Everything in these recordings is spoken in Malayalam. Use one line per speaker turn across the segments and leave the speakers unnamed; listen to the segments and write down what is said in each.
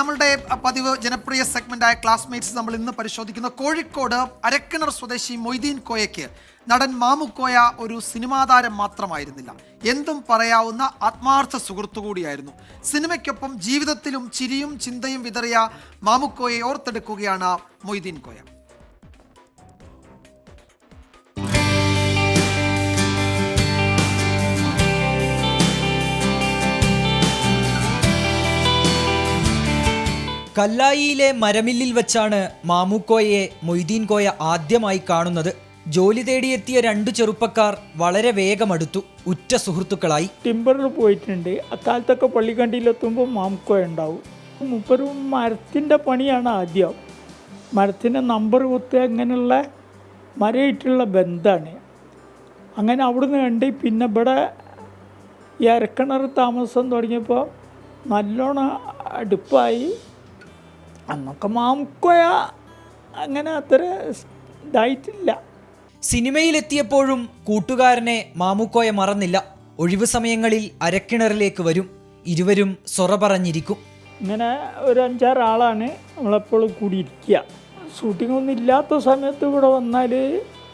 നമ്മളുടെ പതിവ് ജനപ്രിയ സെഗ്മെന്റായ ക്ലാസ്മേറ്റ്സ് നമ്മൾ ഇന്ന് പരിശോധിക്കുന്ന കോഴിക്കോട് അരക്കിണർ സ്വദേശി മൊയ്തീൻ കോയയ്ക്ക് നടൻ മാമുക്കോയ ഒരു സിനിമാതാരം മാത്രമായിരുന്നില്ല. എന്തും പറയാവുന്ന ആത്മാർത്ഥ സുഹൃത്തു കൂടിയായിരുന്നു. സിനിമയ്ക്കൊപ്പം ജീവിതത്തിലും ചിരിയും ചിന്തയും വിതറിയ മാമുക്കോയെ ഓർത്തെടുക്കുകയാണ് മൊയ്തീൻ കോയ.
കല്ലായിയിലെ മരമില്ലിൽ വച്ചാണ് മാമുക്കോയെ മൊയ്തീൻ കോയ ആദ്യമായി കാണുന്നത്. ജോലി തേടിയെത്തിയ രണ്ടു ചെറുപ്പക്കാർ വളരെ വേഗമടുത്തു. ഉറ്റ സുഹൃത്തുക്കളായി.
ടിമ്പറിൽ പോയിട്ടുണ്ട്. അക്കാലത്തൊക്കെ പള്ളിക്കണ്ടിയിലെത്തുമ്പോൾ മാമുക്കോയ ഉണ്ടാവും. മുപ്പരും മരത്തിന്റെ പണിയാണ് ആദ്യം. മരത്തിന്റെ നമ്പർ കുത്ത് അങ്ങനെയുള്ള മരയിട്ടുള്ള ബന്ധമാണ്. അങ്ങനെ അവിടുന്ന് കണ്ട് പിന്നെ ഇവിടെ ഈ അരക്കിണർ താമസം തുടങ്ങിയപ്പോൾ നല്ലോണം അടുപ്പായി. അന്നൊക്കെ മാമുക്കോയ അങ്ങനെ അത്ര ഇതായിട്ടില്ല.
സിനിമയിലെത്തിയപ്പോഴും കൂട്ടുകാരനെ മാമുക്കോയ മറന്നില്ല. ഒഴിവു സമയങ്ങളിൽ അരക്കിണറിലേക്ക് വരും. ഇരുവരും സൊറ പറഞ്ഞിരിക്കും.
ഇങ്ങനെ ഒരു അഞ്ചാറ് ആളാണ് നമ്മളെപ്പോഴും കൂടിയിരിക്കുക. ഷൂട്ടിംഗ് ഒന്നും ഇല്ലാത്ത സമയത്ത് ഇവിടെ വന്നാൽ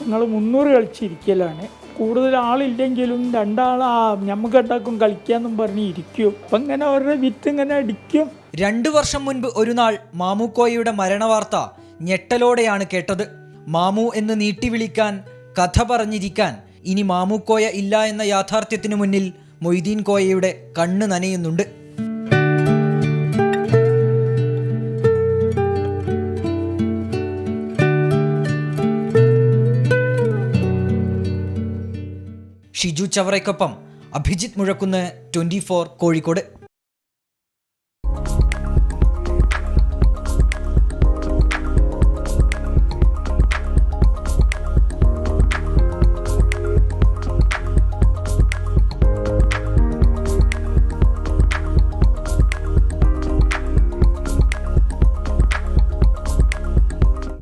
നിങ്ങൾ മുന്നൂറ് കളിച്ചിരിക്കലാണ്. കൂടുതൽ ആളില്ലെങ്കിലും രണ്ടാൾ ആ നമുക്ക് ഉണ്ടാക്കും കളിക്കാന്നും പറഞ്ഞ് ഇരിക്കും. അപ്പം ഇങ്ങനെ അവരുടെ വിറ്റ് ഇങ്ങനെ അടിക്കും.
രണ്ടു വർഷം മുൻപ് ഒരു നാൾ മാമുക്കോയയുടെ മരണവാർത്ത ഞെട്ടലോടെയാണ് കേട്ടത്. മാമു എന്ന് നീട്ടി വിളിക്കാൻ കഥ പറഞ്ഞിരിക്കാൻ ഇനി മാമുക്കോയ ഇല്ല എന്ന യാഥാർത്ഥ്യത്തിനു മുന്നിൽ മൊയ്തീൻ കോയയുടെ കണ്ണ് നനയുന്നുണ്ട്. ഷിജു ചവറയ്ക്കൊപ്പം അഭിജിത്ത് മുഴക്കുന്ന് ട്വന്റി കോഴിക്കോട്.